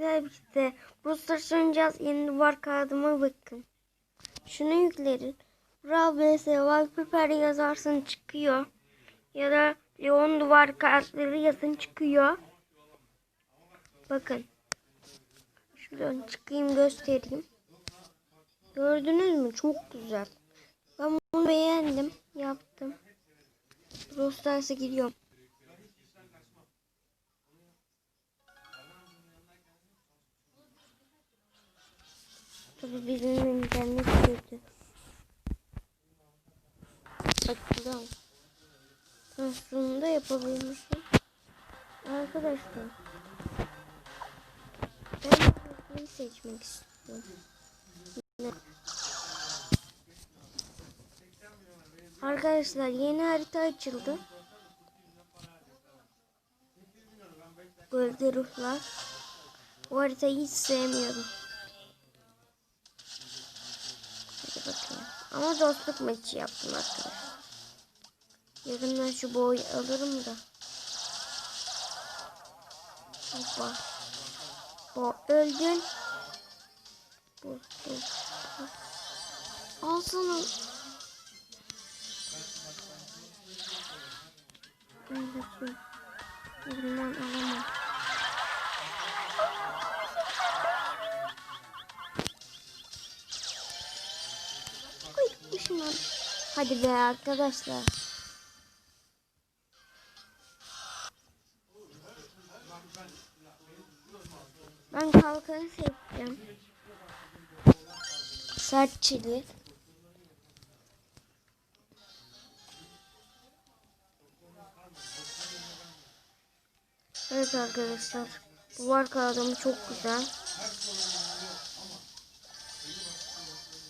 birlikte bu Stars oynayacağız. Yeni duvar kağıdıma bakın. Şunu yüklerin. Brawl vs Wallpaper yazarsın çıkıyor. Ya da Leon duvar kağıtları yazın çıkıyor. Bakın. Şuradan çıkayım göstereyim. Gördünüz mü? Çok güzel. Ben bunu beğendim. Yaptım. Brawl Stars'a gidiyorum. Tabii bizim internet kötü. Bakalım. Aslında yapabilmişim. Arkadaşlar. Ben bunu seçmek istiyorum. Ne? Arkadaşlar yeni harita açıldı. Gölge ruhlar. Bu haritayı hiç sevmiyorum. Hadi bakayım. Ama dostluk maçı yaptım arkadaşlar. Yakından şu boyu alırım da. Hoppa. Bo öldün. Bu, bu, bu. Al sana. Elimden alamam. Işınlan. Hadi be arkadaşlar. Ben kalkanı seçeceğim. Sert çili. Evet arkadaşlar. Duvar kağıdımı çok güzel.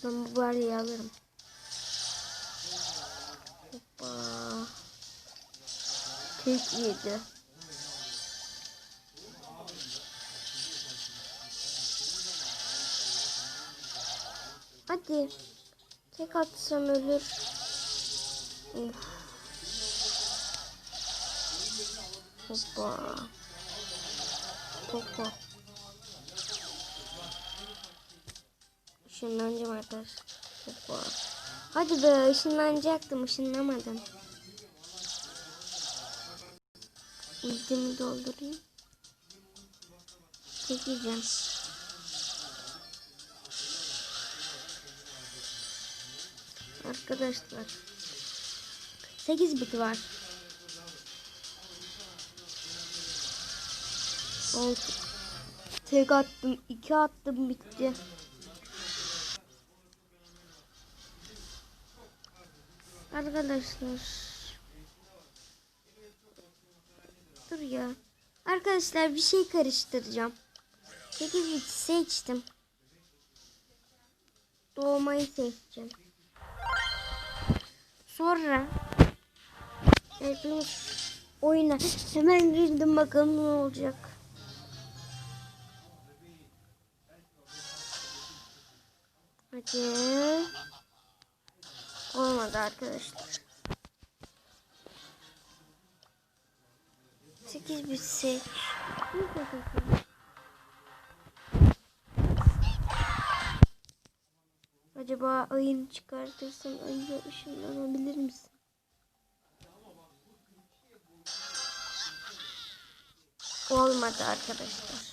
Ben bu bariyi alırım. Hoppa. Tek yedi. Hadi. Tek atsam ölür. Of. Hoppa. Hoppa. Işınlanacağım arkadaşlar. Hoppa. Hadi be ışınlanacaktım ışınlamadım. Ultimi doldurayım. Çekeceğim. Arkadaşlar. 8 bit var. Oldu. Tek attım, iki attım bitti. Arkadaşlar. Dur ya. Arkadaşlar bir şey karıştıracağım. 8 bit seçtim. Doğmayı seçeceğim. Sonra hepimiz oyuna hemen girdim bakalım ne olacak. Hadi. Olmadı arkadaşlar. 8 bir seç. Acaba ayını çıkartırsan ayıya ışınlanabilir misin? Olmadı arkadaşlar.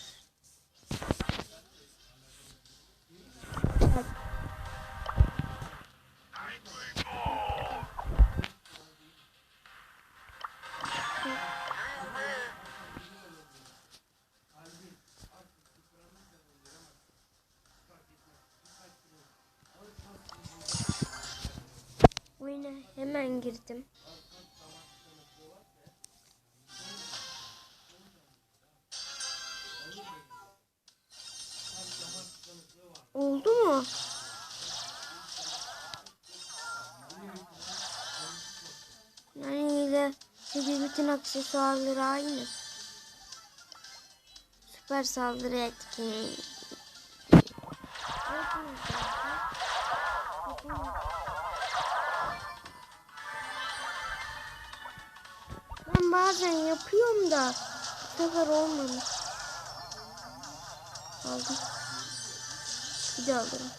Girdim. Oldu mu? Yani sekiz bütün aksesuarları aynı. Süper saldırı etkin. Bazen yapıyorum da bu sefer olmamış. Aldım. Bir de alırım.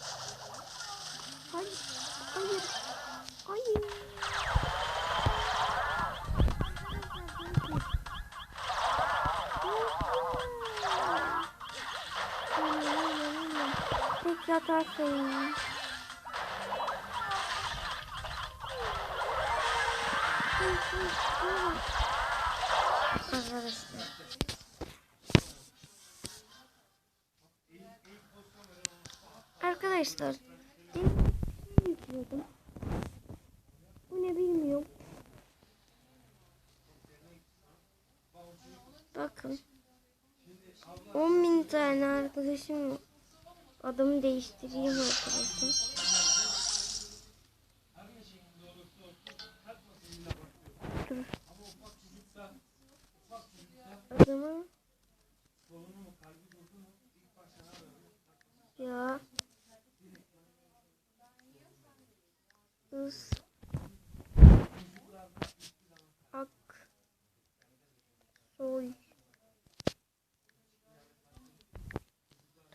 Hayır. Hayır. Hayır. Peki atarsın. Arkadaşlar. Arkadaşlar. şey. Bu ne bilmiyorum. Bakın. 10 bin tane arkadaşım. Adımı değiştireyim arkadaşlar. Dur. Adımı ya Is Ak Soy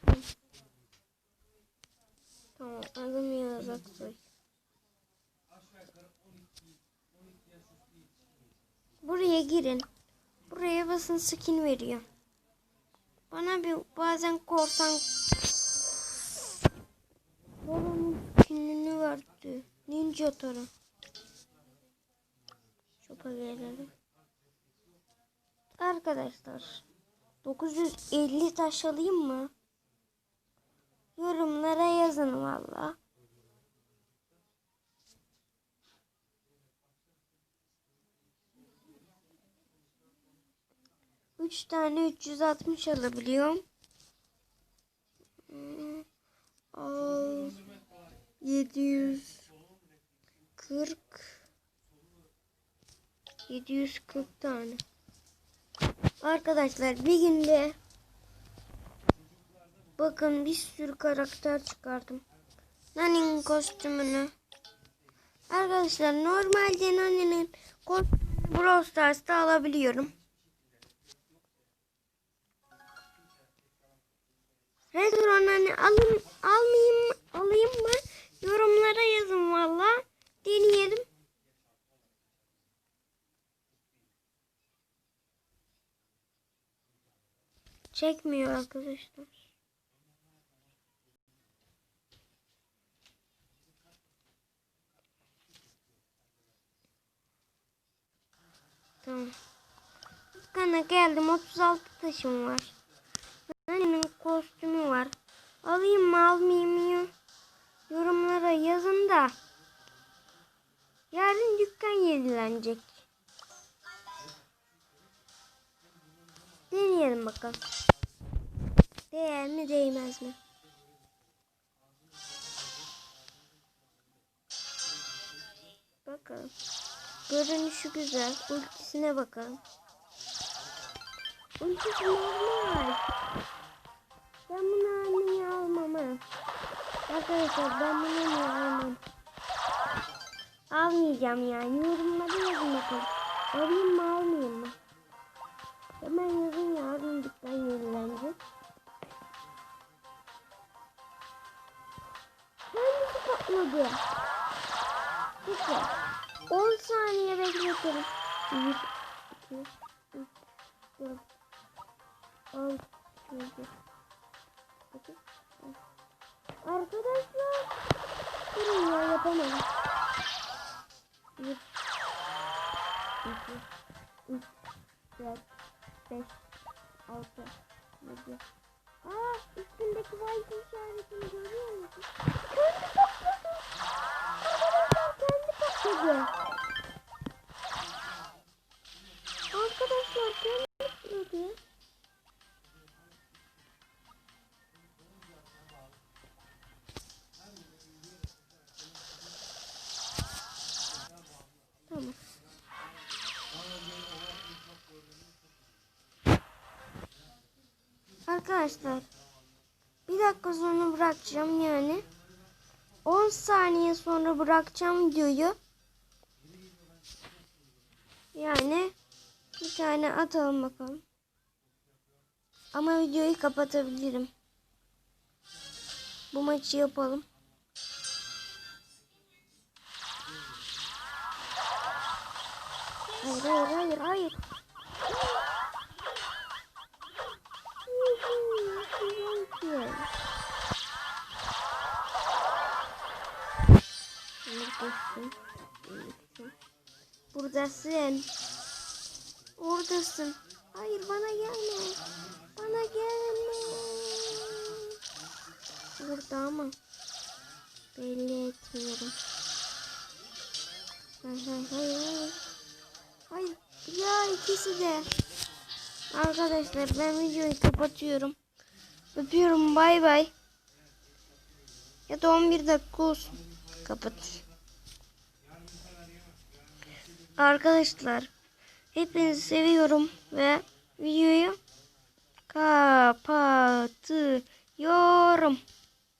Tamam. Tamam adım Yağız Aksoy. Buraya girin. Buraya basın skin veriyor. Bir bazen korsan Babamın skinini verdi. Ninja Tara. Şopa gelelim. Arkadaşlar 950 taş alayım mı? Yorumlara yazın valla. Üç tane 360 alabiliyorum. Hmm, Al 740 740 tane. Arkadaşlar bir günde bakın bir sürü karakter çıkardım. Nani'nin kostümünü. Arkadaşlar normalde Nani'nin kostümünü Brawl Stars'ta alabiliyorum. Retro Nani alın, almayayım alayım mı? Yorumlara yazın valla. Deneyelim. Çekmiyor arkadaşlar. Tamam. Kana geldim 36 taşım var. Kostümü var. Alayım mı almayayım mı? Yorumlara yazın da. Yarın dükkan yenilenecek. Deneyelim bakalım. Değer mi değmez mi? Bakalım. Görünüşü güzel. Ultisine bakalım. Ultisi normal. Ben bunu almayı almam ha. Arkadaşlar ben bunu niye almam? Almayacağım yani. Yorumlara yazın bakalım. Alayım mı almayayım mı? Hemen yazın yarın dükkan yenilenecek. Hangisi patladı? Peki. 10 saniye bekletirim. 1, 2, 3, 4, 6, 7, 8, Arkadaşlar. Durun ya yapamadım. 1, 2, 3, 4, 5, 6, 7. Aa üstündeki white işaretini görüyor musun? Kendi Arkadaşlar bir dakika sonra bırakacağım yani. 10 saniye sonra bırakacağım videoyu. Yani bir tane atalım bakalım. Ama videoyu kapatabilirim. Bu maçı yapalım. Hayır hayır hayır hayır. Buradasın. Buradasın. Buradasın. Oradasın. Hayır bana gelme. Bana gelme. Burada ama belli etmiyorum. Hayır hayır. hayır. Hayır. Ya ikisi de. Arkadaşlar ben videoyu kapatıyorum. Öpüyorum bay bay. Ya da 11 dakika olsun. Kapat. Arkadaşlar hepinizi seviyorum ve videoyu kapatıyorum.